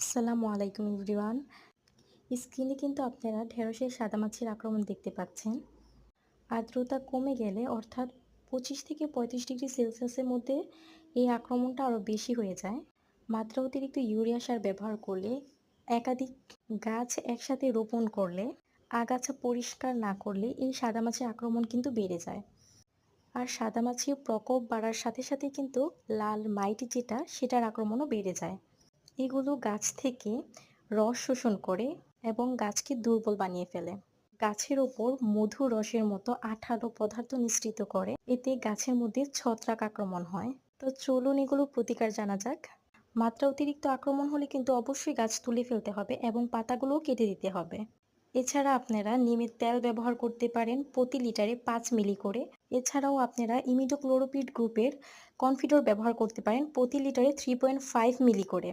আসসালামু আলাইকুম এভরিওয়ান। স্ক্রিনে কিন্তু আপনারা ঢেঁড়সের সাদামাছির আক্রমণ দেখতে পাচ্ছেন। আর্দ্রতা কমে গেলে, অর্থাৎ পঁচিশ থেকে পঁয়ত্রিশ ডিগ্রি সেলসিয়াসের মধ্যে এই আক্রমণটা আরও বেশি হয়ে যায়। মাত্রা অতিরিক্ত ইউরিয়া সার ব্যবহার করলে, একাধিক গাছ একসাথে রোপণ করলে, আগাছা পরিষ্কার না করলে এই সাদা সাদামাছির আক্রমণ কিন্তু বেড়ে যায়। আর সাদা সাদামাছির প্রকোপ বাড়ার সাথে সাথে কিন্তু লাল মাইটি যেটা, সেটার আক্রমণও বেড়ে যায়। এগুলো গাছ থেকে রস শোষণ করে এবং গাছকে দুর্বল বানিয়ে ফেলে। গাছের ওপর মধু রসের মতো আঠালো পদার্থ নিঃসৃত করে। এতে গাছের মধ্যে ছত্রাক আক্রমণ হয়। তো চলুন এগুলো প্রতিকার জানা যাক। মাত্রা অতিরিক্ত আক্রমণ হলে কিন্তু অবশ্যই গাছ তুলে ফেলতে হবে এবং পাতাগুলোও কেটে দিতে হবে। এছাড়া আপনারা নিমের তেল ব্যবহার করতে পারেন প্রতি লিটারে পাঁচ মিলি করে। এছাড়াও আপনারা ইমিডোক্লোরোপিড গ্রুপের কনফিডোর ব্যবহার করতে পারেন প্রতি লিটারে থ্রি পয়েন্ট ফাইভ মিলি করে।